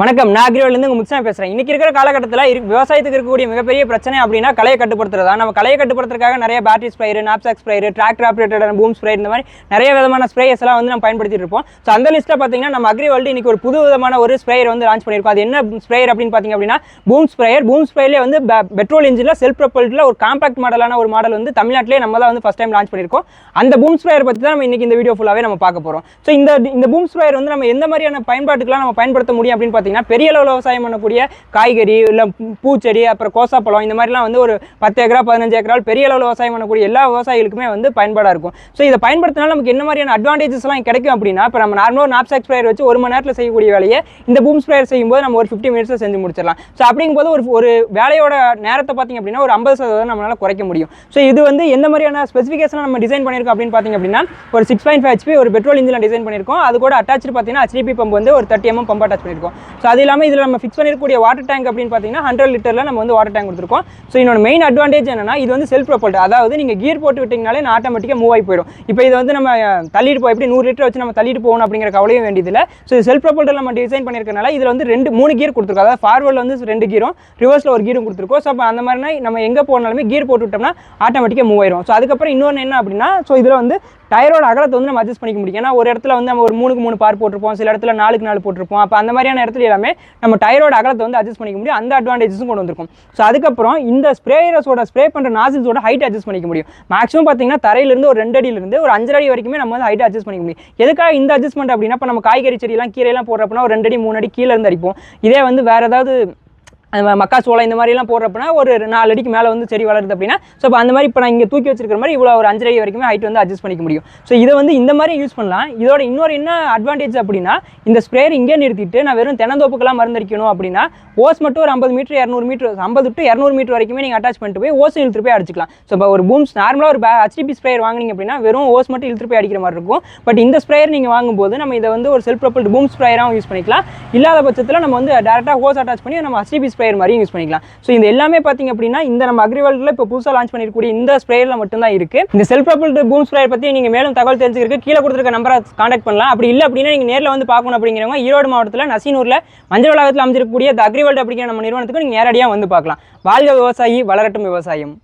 வணக்கம். நான் அக்ரிவல்லேருந்து உங்கள் முத்சா பேசுகிறேன் இன்றைக்கி இருக்கிற காலகட்டத்தில் விவசாயத்துக்கு இருக்கக்கூடிய மிகப்பெரிய பிரச்சனை அப்படின்னா கலையை கட்டுப்படுத்துறதா? நம்ம கலையை கட்டுப்படுத்துறதுக்காக நிறைய battery sprayer knapsack sprayer tractor operator boom sprayer இந்த மாதிரி நிறைய விதமான ஸ்ப்ரேயர்ஸ் எல்லாம் வந்து நம்ம பயன்படுத்திட்டு இருப்போம். ஸோ அந்த லிஸ்ட்டில் பார்த்தீங்கன்னா நம்ம அக்ரி வேர்ல்டு இன்னைக்கு ஒரு புது விதமான ஒரு ஸ்ப்ரேயர் வந்து லான்ச் பண்ணியிருக்கோம். அது என்ன ஸ்ப்ரேயர் அப்படின்னு பார்த்தீங்க அப்படின்னா பூம் ஸ்ப்ரேயர் பூம் ஸ்ப்ரேயர்லேயே வந்து பெட்ரோல் இன்ஜினில் செல்ஃப் ப்ரொப்பல்ட்டில் ஒரு காம்பாக்ட் மாடலான ஒரு மாடல் வந்து தமிழ்நாட்டிலே நம்ம தான் வந்து ஃபஸ்ட் டைம் லான்ச் பண்ணியிருக்கோம். அந்த பூம் ஸ்ப்ரேயர் பற்றி தான் நம்ம இன்னைக்கு இந்த வீடியோ ஃபுல்லாகவே நம்ம பார்க்க போகிறோம் ஸோ இந்த இந்த பூம் ஸ்ப்ரேயர் வந்து நம்ம எந்த மாதிரியான பயன்பாட்டுக்குலாம் நம்ம பயன்படுத்த முடியும் அப்படின்னு பார்த்தீங்கன்னா பெரிய அளவில் விவசாயம் பண்ணக்கூடிய காய்கறி இல்லை பூச்செடி அப்புறம் கோசாப்பழம் இந்த மாதிரிலாம் வந்து ஒரு பத்து ஏக்கரா பதினஞ்சு ஏக்கரால் பெரிய அளவில் விவசாயம் பண்ணக்கூடிய எல்லா விவசாயிகளுக்குமே வந்து பயன்பாடாக இருக்கும். ஸோ இதை பயன்படுத்தினால நமக்கு என்ன மாதிரியான அட்வான்டேஜஸ்லாம் கிடைக்கும் அப்படின்னா இப்போ நம்ம நார்மலாக நாப்சாக் ஸ்ப்ரேயர் வச்சு ஒரு மணி நேரத்தில் செய்யக்கூடிய வேலையை இந்த பூம் ஸ்ப்ரேயர் செய்யும்போது நம்ம ஒரு ஃபிஃப்டி மினிட்ஸில் செஞ்சு முடிச்சிடலாம். ஸோ அப்படிங்கும்போது ஒரு ஒரு வேலையோட நேரத்தை பார்த்தீங்க அப்படின்னா ஒரு ஐம்பது சதவீதம் நம்மளால குறைக்க முடியும். ஸோ இது வந்து எந்த மாதிரியான ஸ்பெசிஃபிகேஷன் நம்ம டிசைன் பண்ணியிருக்கோம் அப்படின்னு பார்த்திங்க அப்படின்னா ஒரு சிக்ஸ் பாயிண்ட் ஃபைவ் ஹெச்பி ஒரு பெட்ரோல் இன்ஜினில் டிசைன் பண்ணியிருக்கோம். அது கூட அட்டாச்சு பார்த்தீங்கன்னா ஹெச்டிபி பம்ப் வந்து ஒரு தேர்ட்டி எம்எம் பம்ப் அட்டாச் பண்ணியிருக்கோம். ஸோ அது இல்லாமல் இதில் நம்ம ஃபிக்ஸ் பண்ணிருக்கக்கூடிய வாட்டர் டேங்க் அப்படின்னு பார்த்தீங்கன்னா ஹண்ட்ரட் லிட்டரில் நம்ம வந்து வாட்டர் டேங்க் கொடுத்துருக்கோம். ஸோ இன்னொரு மெயின் அட்வான்டேஜ் என்னன்னா இது வந்து செல்ஃப் ப்ரொபல்ட் அதாவது நீங்கள் கியர் போட்டு விட்டிங்கனாலே ஆட்டோமேட்டிக்காக மூவ் ஆகி போயிடும். இப்போ இது வந்து நம்ம தள்ளிட்டு போய் எப்படி நூறு லிட்டர் வச்சு நம்ம தள்ளிட்டு போகணும் அப்படிங்கிற கவலையும் வேண்டியதில்லை. ஸோ இது செல்ஃப் ப்ரொப்பல்ட்டில் நம்ம டிசைன் பண்ணியிருக்கனால இதில் வந்து ரெண்டு மூணு கியர் கொடுத்துருக்கோம். அதாவது ஃபார்வர்டில் வந்து ரெண்டு கீரும் ரிவர்ஸில் ஒரு கீரும் கொடுத்துருக்கோம். ஸோ அப்போ அந்த மாதிரினா நம்ம எங்கே போனாலுமே கீர் போட்டு விட்டோம்னா ஆட்டோமேட்டிக்காக மூவ் ஆயிடும் ஸோ அதுக்கப்புறம் இன்னொன்று என்ன அப்படின்னா ஸோ இதில் வந்து டயரோட அகலத்தை வந்து நம்ம அட்ஜஸ்ட் பண்ணிக்க முடியும். ஏன்னா ஒரு இடத்துல வந்து நம்ம ஒரு மூணுக்கு மூணு பார் போட்டிருப்போம் சில இடத்துல நாலுக்கு நாலு போட்டிருப்போம். அப்போ அந்த மாதிரியான இடத்துல எல்லாமே நம்ம டயரோட அகலத்தை வந்து அட்ஜஸ்ட் பண்ணிக்க முடியும். அந்த அட்வான்டேஜஸும் கொண்டு வந்திருக்கும். ஸோ அதுக்கப்புறம் இந்த ஸ்ப்ரேயர்ஸோட ஸ்ப்ரே பண்ணுற நாசில்ஸோட ஹைட் அட்ஜஸ்ட் பண்ணிக்க முடியும். மேக்ஸிமம் பார்த்தீங்கன்னா தரையிலிருந்து ஒரு ரெண்டு அடியிலிருந்து ஒரு அஞ்சரை அடி வரைக்குமே நம்ம வந்து ஹைட் அட்ஜஸ்ட் பண்ணிக்க முடியும். எதுக்காக இந்த அட்ஜஸ்ட்மெண்ட் அப்படின்னா இப்போ நம்ம காய்கறி செடியெல்லாம் கீரையெல்லாம் போடுறப்பனா ஒரு ரெண்டு அடி மூணு அடி கீழே இருந்து அடிப்போம். இதே வந்து வேறு ஏதாவது அது ம- மக்காச்சோளம் இந்த மாதிரிலாம் போடுறப்பனா ஒரு நாலு அடிக்கு மேலே வந்து செடி வளருது அப்படின்னா ஸோ இப்போ அந்த மாதிரி இப்போ நான் இங்கே தூக்கி வச்சிருக்கிற மாதிரி இவ்வளோ ஒரு அஞ்சரை வரைக்குமே ஹைட் வந்து அட்ஜஸ்ட் பண்ணிக்க முடியும். ஸோ இதை வந்து இந்த மாதிரி யூஸ் பண்ணலாம். இதோட இன்னொரு என்ன அட்வான்டேஜ் அப்படின்னா இந்த ஸ்ப்ரேயர் இங்கே நிறுத்திட்டு நான் வெறும் தென்னந்தோப்புக்கெல்லாம் மருந்தடிக்கணும் அப்படின்னா ஓஸ் மட்டும் ஒரு ஐம்பது மீட்டர் இரநூறு மீட்டர் ஐம்பது டு இரநூறு மீட்டர் வரைக்குமே நீங்கள் அட்டாச் பண்ணிட்டு போய் ஓஸ் இழுத்துட்டு போய் அடிச்சிக்கலாம். ஸோ இப்போ ஒரு பூம்ஸ் நார்மலாக ஒரு ஹெச்டிபி ஸ்ப்ரேயர் வாங்கினீங்க அப்படின்னா வெறும் ஓஸ் மட்டும் இழுத்துட்டு போய் அடிக்கிற மாதிரி இருக்கும். பட் இந்த ஸ்ப்ரேயர் நீங்கள் வாங்கும்போது நம்ம இதை வந்து ஒரு செல்ஃப் ப்ரொப்பல்ட் பூம் ஸ்ப்ரேயராகவும் யூஸ் பண்ணிக்கலாம். இல்லாத பட்சத்தில் நம்ம வந்து டேரெக்டாக ஹோஸ் அட்டாச் பண்ணி நம்ம ஹெச்டிபி ஸ்ப்ரேயர் மாதிரியும் யூஸ் பண்ணிக்கலாம். ஸோ இது எல்லாமே பார்த்தீங்க அப்படின்னா இந்த நம்ம அக்ரிவல்டில் இப்போ புதுசாக லான்ச் பண்ணிருக்கக்கூடிய இந்த ஸ்ப்ரேயரில் மட்டும்தான் இருக்கு. இந்த செல்ஃப் ப்ரொப்பல்ட் பூம் ஸ்ப்ரேயர் பற்றி நீங்கள் மேலும் தகவல் தெரிஞ்சுக்கிறதுக்கு கீழே கொடுத்துருக்க நம்பரை காண்டாக்ட் பண்ணலாம். அப்படி இல்லை அப்படின்னா நீங்கள் நேரில் வந்து பார்க்கணும் அப்படிங்கிறவங்க ஈரோடு மாவட்டத்தில் நசீனூரில் மஞ்சள் வளாகத்தில் அமைஞ்சிருக்கக்கூடிய த அக்ரிவல்ட் அப்படிங்கிற நம்ம நிறுவனத்துக்கு நீங்கள் நேரடியாக வந்து பார்க்கலாம். வாழ்க விவசாயி வளரட்டும் விவசாயம்.